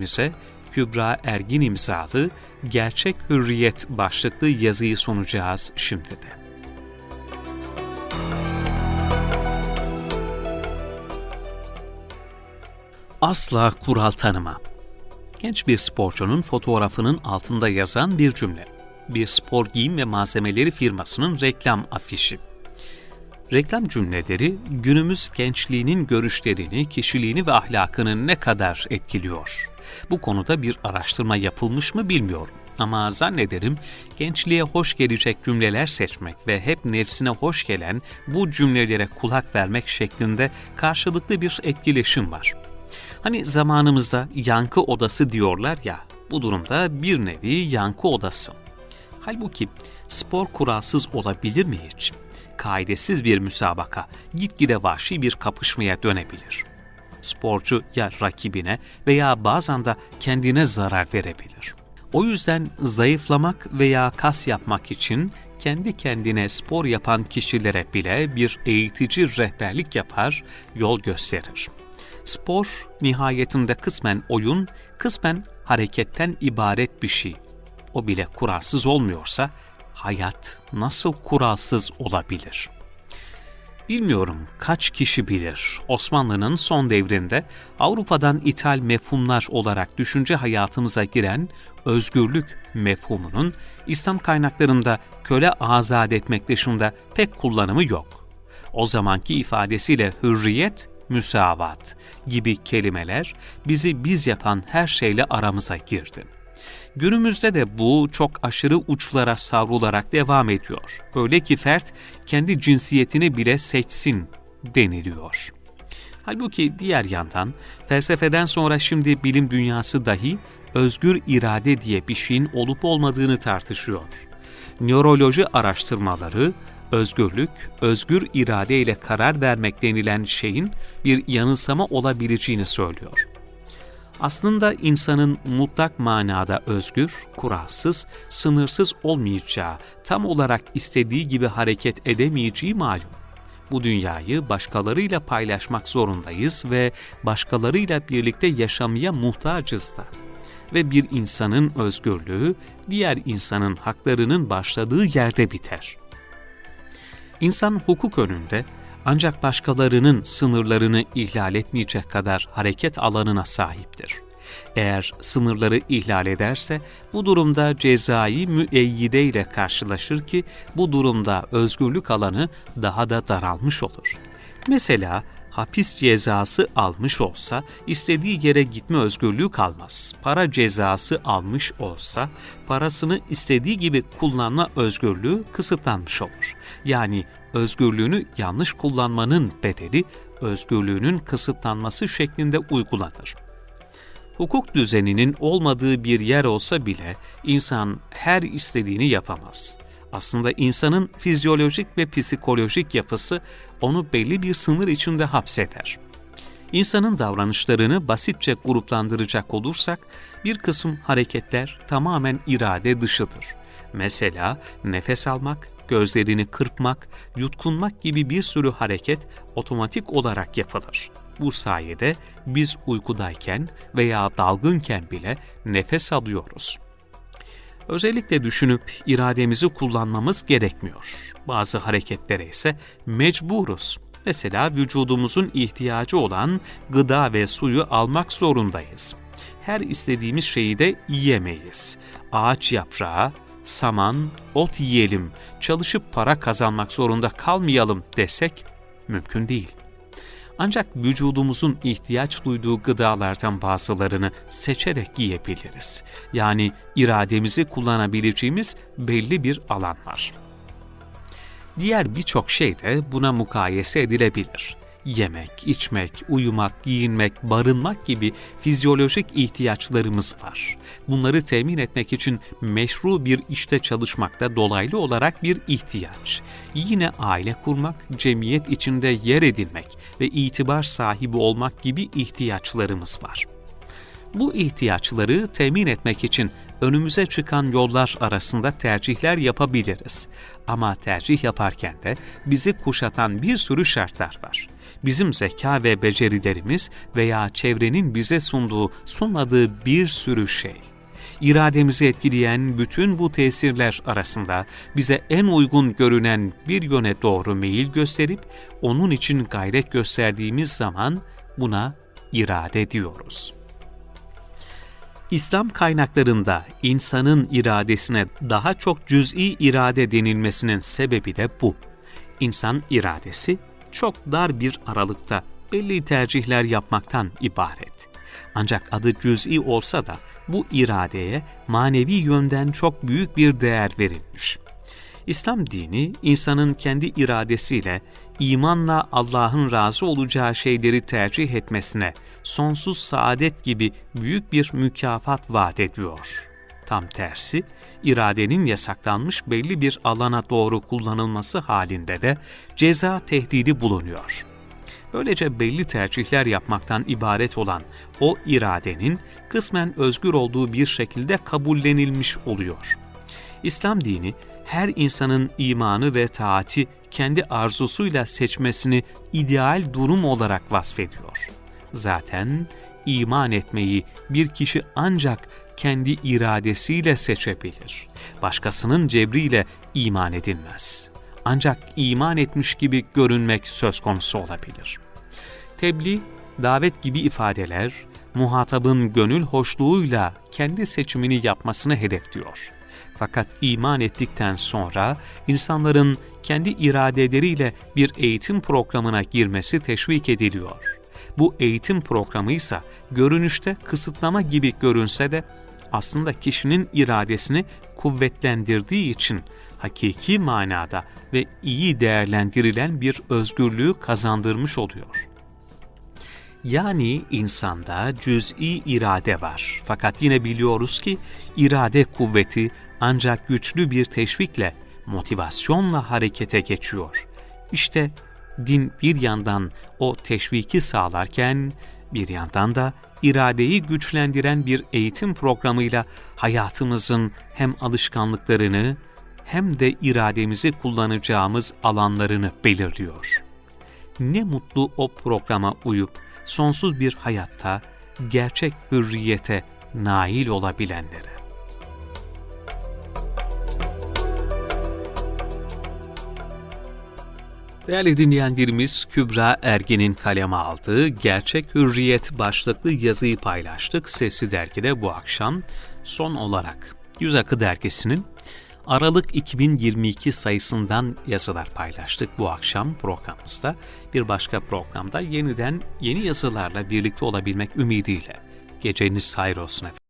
dinleyicilerimize Kübra Ergin imzalı Gerçek Hürriyet başlıklı yazıyı sunacağız şimdi de. Asla kural tanıma. Genç bir sporcunun fotoğrafının altında yazan bir cümle. Bir spor giyim ve malzemeleri firmasının reklam afişi. Reklam cümleleri günümüz gençliğinin görüşlerini, kişiliğini ve ahlakını ne kadar etkiliyor? Bu konuda bir araştırma yapılmış mı bilmiyorum. Ama zannederim gençliğe hoş gelecek cümleler seçmek ve hep nefsine hoş gelen bu cümlelere kulak vermek şeklinde karşılıklı bir etkileşim var. Hani zamanımızda yankı odası diyorlar ya, bu durumda bir nevi yankı odası. Halbuki spor kuralsız olabilir mi hiç? Kaidesiz bir müsabaka gitgide vahşi bir kapışmaya dönebilir. Sporcu ya rakibine veya bazen de kendine zarar verebilir. O yüzden zayıflamak veya kas yapmak için kendi kendine spor yapan kişilere bile bir eğitici rehberlik yapar, yol gösterir. Spor nihayetinde kısmen oyun, kısmen hareketten ibaret bir şey. O bile kuralsız olmuyorsa hayat nasıl kuralsız olabilir? Bilmiyorum kaç kişi bilir Osmanlı'nın son devrinde Avrupa'dan ithal mefhumlar olarak düşünce hayatımıza giren özgürlük mefhumunun İslam kaynaklarında köle azat etmek dışında pek kullanımı yok. O zamanki ifadesiyle hürriyet müsavat gibi kelimeler bizi biz yapan her şeyle aramıza girdi. Günümüzde de bu çok aşırı uçlara savrularak devam ediyor. Öyle ki fert kendi cinsiyetini bile seçsin deniliyor. Halbuki diğer yandan felsefeden sonra şimdi bilim dünyası dahi özgür irade diye bir şeyin olup olmadığını tartışıyor. Nöroloji araştırmaları özgürlük, özgür irade ile karar vermek denilen şeyin bir yanılsama olabileceğini söylüyor. Aslında insanın mutlak manada özgür, kuralsız, sınırsız olmayacağı, tam olarak istediği gibi hareket edemeyeceği malum. Bu dünyayı başkalarıyla paylaşmak zorundayız ve başkalarıyla birlikte yaşamaya muhtacız da. Ve bir insanın özgürlüğü diğer insanın haklarının başladığı yerde biter. İnsan hukuk önünde ancak başkalarının sınırlarını ihlal etmeyecek kadar hareket alanına sahiptir. Eğer sınırları ihlal ederse bu durumda cezai müeyyide ile karşılaşır ki bu durumda özgürlük alanı daha da daralmış olur. Mesela hapis cezası almış olsa istediği yere gitme özgürlüğü kalmaz. Para cezası almış olsa parasını istediği gibi kullanma özgürlüğü kısıtlanmış olur. Yani özgürlüğünü yanlış kullanmanın bedeli özgürlüğünün kısıtlanması şeklinde uygulanır. Hukuk düzeninin olmadığı bir yer olsa bile insan her istediğini yapamaz. Aslında insanın fizyolojik ve psikolojik yapısı onu belli bir sınır içinde hapseder. İnsanın davranışlarını basitçe gruplandıracak olursak, bir kısım hareketler tamamen irade dışıdır. Mesela nefes almak, gözlerini kırpmak, yutkunmak gibi bir sürü hareket otomatik olarak yapılır. Bu sayede biz uykudayken veya dalgınken bile nefes alıyoruz. Özellikle düşünüp irademizi kullanmamız gerekmiyor. Bazı hareketlere ise mecburuz. Mesela vücudumuzun ihtiyacı olan gıda ve suyu almak zorundayız. Her istediğimiz şeyi de yiyemeyiz. Ağaç yaprağı, saman, ot yiyelim, çalışıp para kazanmak zorunda kalmayalım desek mümkün değil. Ancak vücudumuzun ihtiyaç duyduğu gıdalardan bazılarını seçerek yiyebiliriz. Yani irademizi kullanabileceğimiz belli bir alan var. Diğer birçok şey de buna mukayese edilebilir yemek, içmek, uyumak, giyinmek, barınmak gibi fizyolojik ihtiyaçlarımız var. Bunları temin etmek için meşru bir işte çalışmak da dolaylı olarak bir ihtiyaç. Yine aile kurmak, cemiyet içinde yer edilmek ve itibar sahibi olmak gibi ihtiyaçlarımız var. Bu ihtiyaçları temin etmek için önümüze çıkan yollar arasında tercihler yapabiliriz. Ama tercih yaparken de bizi kuşatan bir sürü şartlar var bizim zeka ve becerilerimiz veya çevrenin bize sunduğu, sunmadığı bir sürü şey. İrademizi etkileyen bütün bu tesirler arasında bize en uygun görünen bir yöne doğru meyil gösterip onun için gayret gösterdiğimiz zaman buna irade diyoruz. İslam kaynaklarında insanın iradesine daha çok cüz'i irade denilmesinin sebebi de bu. İnsan iradesi çok dar bir aralıkta belli tercihler yapmaktan ibaret. Ancak adı cüz'i olsa da bu iradeye manevi yönden çok büyük bir değer verilmiş. İslam dini insanın kendi iradesiyle imanla Allah'ın razı olacağı şeyleri tercih etmesine sonsuz saadet gibi büyük bir mükafat vaat ediyor. Tam tersi, iradenin yasaklanmış belli bir alana doğru kullanılması halinde de ceza tehdidi bulunuyor. Böylece belli tercihler yapmaktan ibaret olan o iradenin kısmen özgür olduğu bir şekilde kabullenilmiş oluyor. İslam dini her insanın imanı ve taati kendi arzusuyla seçmesini ideal durum olarak vasfediyor. Zaten iman etmeyi bir kişi ancak kendi iradesiyle seçebilir. Başkasının cebriyle iman edilmez. Ancak iman etmiş gibi görünmek söz konusu olabilir. Tebliğ, davet gibi ifadeler, muhatabın gönül hoşluğuyla kendi seçimini yapmasını hedefliyor. Fakat iman ettikten sonra insanların kendi iradeleriyle bir eğitim programına girmesi teşvik ediliyor. Bu eğitim programı ise görünüşte kısıtlama gibi görünse de aslında kişinin iradesini kuvvetlendirdiği için hakiki manada ve iyi değerlendirilen bir özgürlüğü kazandırmış oluyor. Yani insanda cüz'i irade var. Fakat yine biliyoruz ki irade kuvveti ancak güçlü bir teşvikle, motivasyonla harekete geçiyor. İşte din bir yandan o teşviki sağlarken bir yandan da iradeyi güçlendiren bir eğitim programıyla hayatımızın hem alışkanlıklarını hem de irademizi kullanacağımız alanlarını belirliyor. Ne mutlu o programa uyup sonsuz bir hayatta gerçek hürriyete nail olabilenlere. Değerli dinleyenlerimiz Kübra Ergen'in kaleme aldığı Gerçek Hürriyet başlıklı yazıyı paylaştık Sesi Dergi'de bu akşam. Son olarak Yüz Akı Dergisi'nin Aralık 2022 sayısından yazılar paylaştık bu akşam programımızda. Bir başka programda yeniden yeni yazılarla birlikte olabilmek ümidiyle. Geceniz hayır olsun efendim.